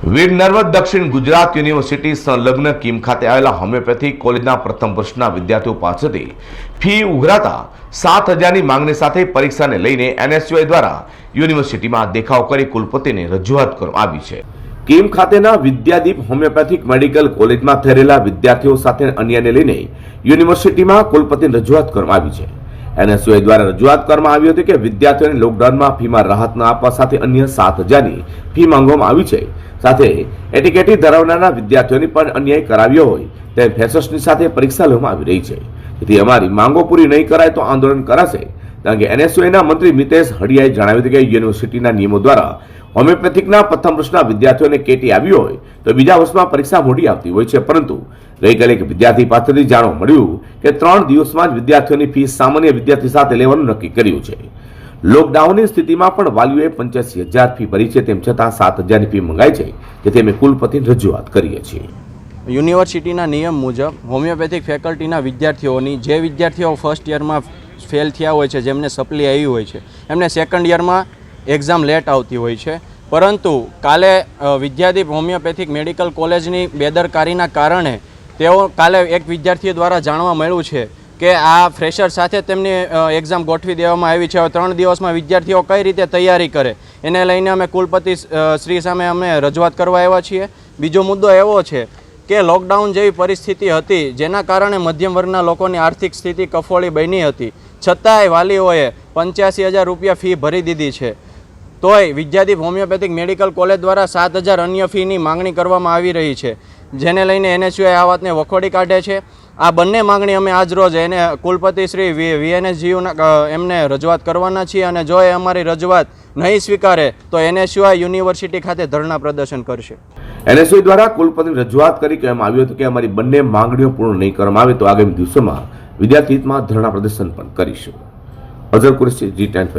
વીર નર્મદ દક્ષિણ ગુજરાત યુનિવર્સિટી સંલગ્ન કીમ ખાતે આવેલા હોમિયોપેથી કોલેજના પ્રથમ વર્ષના વિદ્યાર્થીઓ પાસેથી ફી ઉઘરાતા સાત હજારની માંગણી સાથે પરીક્ષાને લઈને એનએસયુઆઈ દ્વારા યુનિવર્સિટીમાં દેખાવ કરી કુલપતિને રજૂઆત કરવામાં આવી છે. કીમ ખાતેના વિદ્યાદીપ હોમિયોપેથિક મેડિકલ કોલેજમાં થયેલા વિદ્યાર્થીઓ સાથે અન્યને લઈને યુનિવર્સિટીમાં કુલપતિને રજૂઆત કરવામાં આવી છે. એનએસયુઆઈ દ્વારા રજૂઆત કરવામાં આવી હતી કે વિદ્યાર્થીઓને લોકડાઉનમાં ફીમાં રાહત ન આપવા સાથે અન્ય સાત હજારની ફી માંગવામાં આવી છે. સાથે એટીકેટી ધરાવનારા વિદ્યાર્થીઓની પણ અન્યાય કરાવ્યો હોય તે ફેસસની સાથે પરીક્ષા લેવામાં આવી રહી છે. તેથી અમારી માંગો પૂરી નહીં કરાય તો આંદોલન કરાશે. કારણ કે એનએસયુઆઈના મંત્રી મિતેશ હડિયાએ જણાવ્યું હતું કે યુનિવર્સિટીના નિયમો દ્વારા હોમિયોપેથિકના પ્રથમ વર્ષના વિદ્યાર્થીઓને કેટી આવ્યો હોય તો બીજા વર્ષમાં પરીક્ષા મોડી આવતી હોય છે. પરંતુ ગઈકાલે એક વિદ્યાર્થી પાસેથી જાણવા મળ્યું કે ત્રણ દિવસમાં જ વિદ્યાર્થીઓની ફી સામાન્ય વિદ્યાર્થી સાથે લેવાનું નક્કી કર્યું છે. લોકડાઉનની સ્થિતિમાં પણ વાલીઓએ પંચ્યાસી હજાર ફી ભરી છે, તેમ છતાં સાત હજારની ફી મંગાઈ છે, જેથી અમે કુલપતિની રજૂઆત કરીએ છીએ. યુનિવર્સિટીના નિયમ મુજબ હોમિયોપેથિક ફેકલ્ટીના વિદ્યાર્થીઓની, જે વિદ્યાર્થીઓ ફર્સ્ટ યરમાં ફેલ થયા હોય છે, જેમને સપ્લી આવી હોય છે. એમને સેકન્ડ યરમાં એક્ઝામ લેટ આવતી હોય છે. પરંતુ કાલે વિદ્યાદીપ હોમિયોપેથિક મેડિકલ કોલેજની બેદરકારીના કારણે તેઓ કાલે એક વિદ્યાર્થી દ્વારા જાણવા મળ્યું છે કે આ ફ્રેશર સાથે તેમની એક્ઝામ ગોઠવી દેવામાં આવી છે. હવે ત્રણ દિવસમાં વિદ્યાર્થીઓ કઈ રીતે તૈયારી કરે, એને લઈને અમે કુલપતિ શ્રી સામે અમે રજૂઆત કરવા આવ્યા છીએ. બીજો મુદ્દો એવો છે કે લોકડાઉન જેવી પરિસ્થિતિ હતી, જેના કારણે મધ્યમ વર્ગના લોકોની આર્થિક સ્થિતિ કફોળી બની હતી. છતાંય વાલીઓએ પંચ્યાસી હજાર રૂપિયા ફી ભરી દીધી છે. તોય વિદ્યાદીપ હોમિયોપેથિક મેડિકલ કોલેજ દ્વારા સાત હજાર અન્ય ફીની માંગણી કરવામાં આવી રહી છે, જેને લઈને એનએસયુઆઈ આ વાતને વખોડી કાઢે છે. આ બંને માંગણી અમે આજ રોજ એને કુલપતિ શ્રી વીએનએસજીયુના એમને રજૂઆત કરવાના છીએ અને જો એ અમારી રજૂઆત નહીં સ્વીકારે, તો એનએસયુઆઈ યુનિવર્સિટી ખાતે ધરણા પ્રદર્શન કરશે. એનએસયુઆઈ દ્વારા કુલપતિની રજૂઆત કરી કહેવામાં આવ્યું હતું કે અમારી બંને માંગણીઓ પૂર્ણ નહીં કરવામાં આવે તો આગામી દિવસોમાં વિદ્યાર્થી હિતમાં ધરણા પ્રદર્શન પણ કરીશું. અઝર કુરેશી જી ટેન્ટ